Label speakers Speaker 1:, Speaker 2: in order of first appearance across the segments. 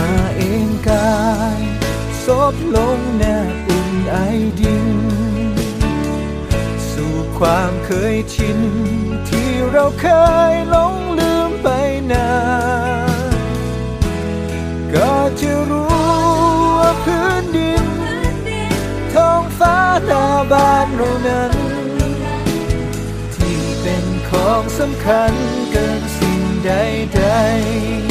Speaker 1: า กายซบลงแนบอุ่นไอดิน สู่ความเคยชิน ที่เราเคยหลงลืมไปนานก็จะรู้ว่าพื้นดินท้องฟ้าหน้าบ้านเรานั้น ที่เป็นของสำคัญเกินสิ่งใดๆ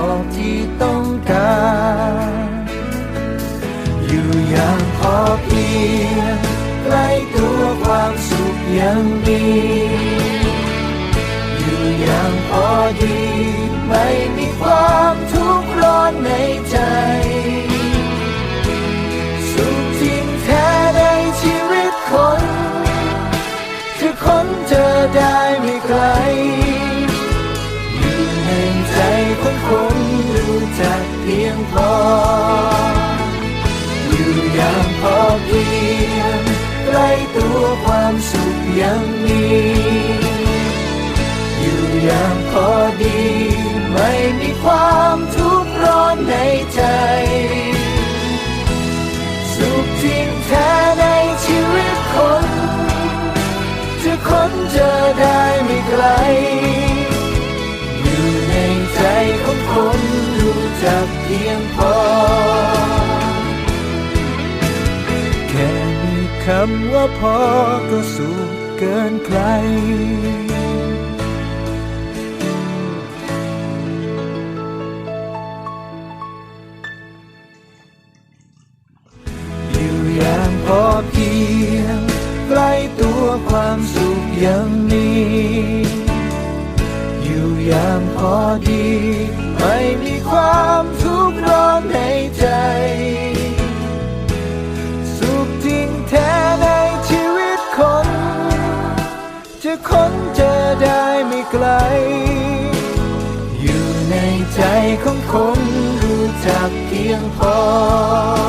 Speaker 1: บ เพียงใกล้ตัวความสุขยังมี อยู่อย่างพอดี ไม่มีความ ในใจ สุขจริงแท้ในชีวิตคนจะค้นเจอได้ไม่ไกล อยู่ในใจของคนรู้จักเพียงพอ แค่มีคำว่าพอก็สุขเกินใคร ความสุขยังมีอยู่อย่างพอดี ไม่มีความทุกข์ร้อนในใจ สุขจริงแท้ในชีวิตคน จะค้นเจอได้ไม่ไกล อยู่ในใจของคนรู้จักเพียงพอ